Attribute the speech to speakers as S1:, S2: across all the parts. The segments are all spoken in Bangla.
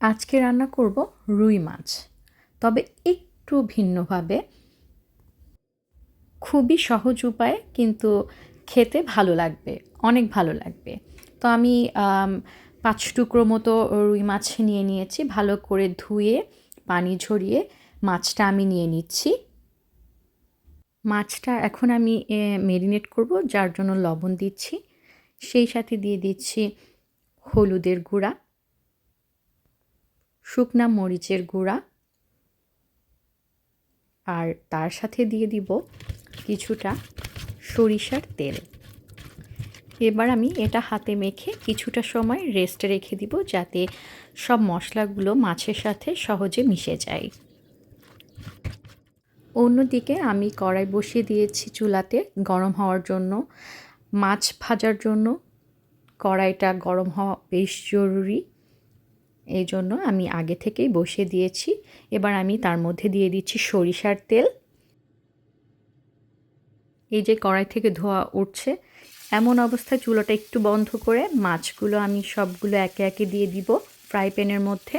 S1: আজকে রান্না করব রুই মাছ। তবে একটু ভিন্নভাবে। খুবই সহজ উপায়ে, কিন্তু খেতে ভালো লাগবে, অনেক ভালো লাগবে। তো আমি পাঁচ টুকরো মতো রুই মাছ নিয়ে নিয়েছি, ভালো করে ধুয়ে, পানি ঝরিয়ে মাছটা আমি নিয়ে নিচ্ছি। মাছটা এখন আমি মেরিনেট করব, যার জন্য লবণ দিচ্ছি। সেই সাথে দিয়ে দিচ্ছি হলুদের গুঁড়া। শুকনা মরিচের গুঁড়া। আর তার সাথে দিয়ে দিব কিছুটা সরিষার তেল। এবার আমি এটা হাতে মেখে কিছুটা সময় রেস্টে রেখে দিব যাতে সব মশলাগুলো মাছের সাথে সহজে মিশে যায়। অন্যদিকে আমি কড়াই বসিয়ে দিয়েছি চুলাতে গরম হওয়ার জন্য। মাছ ভাজার জন্য কড়াইটা গরম হওয়া বেশ জরুরি। এই জন্য আমি আগে থেকেই বসিয়ে দিয়েছি। এবার আমি তার মধ্যে দিয়ে দিচ্ছি সরিষার তেল। এই যে কড়াই থেকে ধোয়া উঠছে, এমন অবস্থায় চুলোটা একটু বন্ধ করে মাছগুলো আমি সবগুলো একে একে দিয়ে দিব ফ্রাই প্যানের মধ্যে।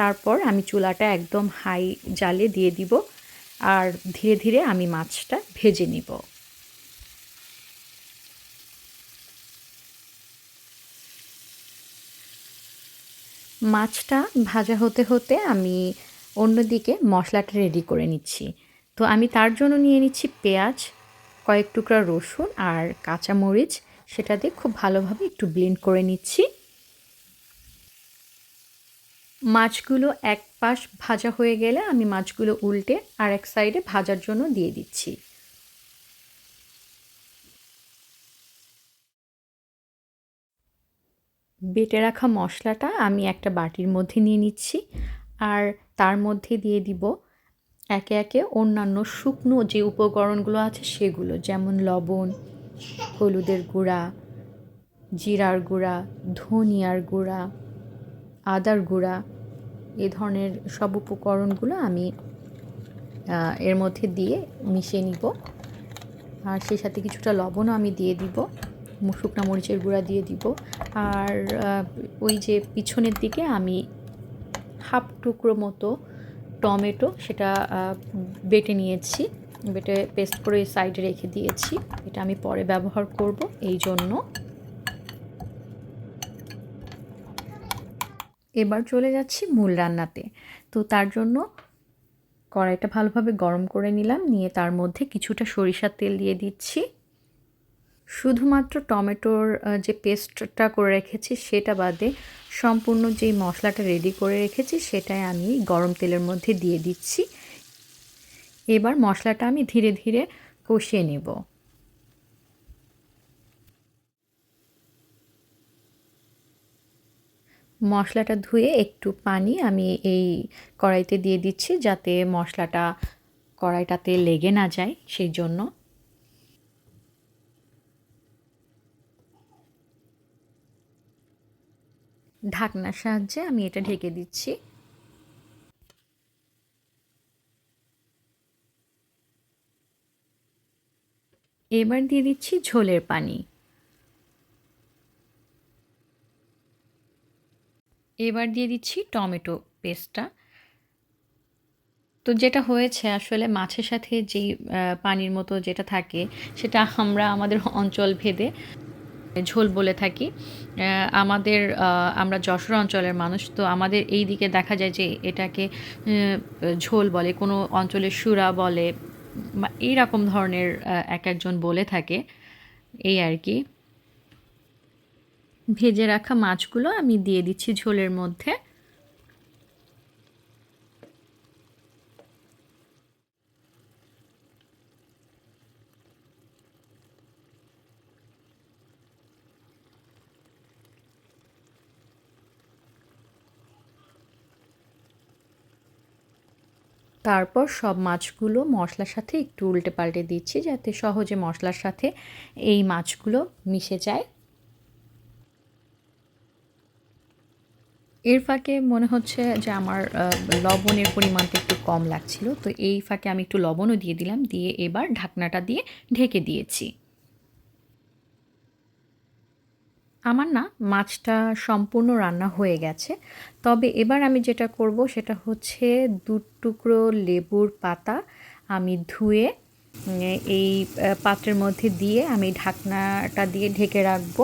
S1: তারপর আমি চুলাটা একদম হাই জালে দিয়ে দিব, আর ধীরে ধীরে আমি মাছটা ভেজে নিব। মাছটা ভাজা হতে হতে আমি অন্যদিকে মশলাটা রেডি করে নিচ্ছি। তো আমি তার জন্য নিয়ে নিচ্ছি পেঁয়াজ, কয়েক টুকরা রসুন আর কাঁচা মরিচ। সেটা দিয়ে খুব ভালোভাবে একটু ব্লেন্ড করে নিচ্ছি। মাছগুলো এক পাশ ভাজা হয়ে গেলে আমি মাছগুলো উল্টে আর এক সাইডে ভাজার জন্য দিয়ে দিচ্ছি। বেটে রাখা মশলাটা আমি একটা বাটির মধ্যে নিয়ে নিচ্ছি আর তার মধ্যে দিয়ে দিব একে একে অন্যান্য শুকনো যে উপকরণগুলো আছে সেগুলো, যেমন লবণ, হলুদের গুঁড়া, জিরার গুঁড়া, ধনিয়ার গুঁড়া, আদার গুঁড়া, এ ধরনের সব উপকরণগুলো আমি এর মধ্যে দিয়ে মিশিয়ে নিব। আর সেই সাথে কিছুটা লবণও আমি দিয়ে দিব। শুকনা মরিচের গুঁড়া দিয়ে দিব। আর ওই যে পিছনের দিকে আমি হাফ টুকরো মতো টমেটো সেটা বেটে নিয়েছি। বেটে পেস্ট করে সাইডে রেখে দিয়েছি। এটা আমি পরে ব্যবহার করব এই জন্য। এবার চলে যাচ্ছি মূল রান্নাতে। তো তার জন্য কড়াইটা ভালোভাবে গরম করে নিলাম। নিয়ে তার মধ্যে কিছুটা সরিষার তেল দিয়ে দিচ্ছি। শুধুমাত্র টমেটোর যে পেস্টটা করে রেখেছি সেটা বাদে সম্পূর্ণ যেই মশলাটা রেডি করে রেখেছি সেটাই আমি গরম তেলের মধ্যে দিয়ে দিচ্ছি। এবার মশলাটা আমি ধীরে ধীরে কষিয়ে নেব। মশলাটা ধুয়ে একটু পানি আমি এই কড়াইতে দিয়ে দিচ্ছি যাতে মশলাটা কড়াইটাতে লেগে না যায়, সেই জন্য। ঢাকনার সাহায্যে আমি এটা ঢেকে দিচ্ছি। এবার দিয়ে দিচ্ছি ঝোলের পানি। এবার দিয়ে দিচ্ছি টমেটো পেস্টটা। তো যেটা হয়েছে আসলে মাছের সাথে যেই পানির মতো যেটা থাকে, সেটা আমরা আমাদের অঞ্চল ভেদে ঝোল বলে থাকি। আমাদের আমরা যশোর অঞ্চলের মানুষ, তো আমাদের এই দিকে দেখা যায় যে এটাকে ঝোল বলে, কোনো অঞ্চলের সুরা বলে এইরকম ধরনের এক একজন বলে থাকে। এই আর কি। ভেজে রাখা মাছগুলো আমি দিয়ে দিচ্ছি ঝোলের মধ্যে। তারপর সব মাছগুলো মশলার সাথে একটু উল্টে পাল্টে দিচ্ছি যাতে সহজে মশলার সাথে এই মাছগুলো মিশে যায়। এর ফাঁকে মনে হচ্ছে যে আমার লবণের পরিমাণটা একটু কম লাগছিল, তো এই ফাঁকে আমি একটু লবণও দিয়ে দিলাম, দিয়ে এবার ঢাকনাটা দিয়ে ঢেকে দিয়েছি। আমার না মাছটা সম্পূর্ণ রান্না হয়ে গেছে। তবে এবার আমি যেটা করব সেটা হচ্ছে দু টুকরো লেবুর পাতা আমি ধুয়ে এই পাত্রের মধ্যে দিয়ে আমি ঢাকনাটা দিয়ে ঢেকে রাখব।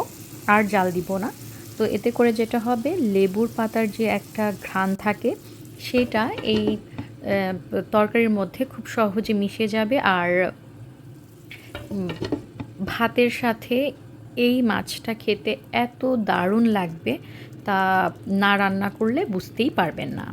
S1: আর জাল দিব না। তো এতে করে যেটা হবে, লেবুর পাতার যে একটা ঘ্রাণ থাকে, সেটা এই তরকারির মধ্যে খুব সহজে মিশে যাবে। আর ভাতের সাথে এই মাছটা খেতে এত দারুণ লাগবে তা না রান্না করলে বুঝতেই পারবেন না।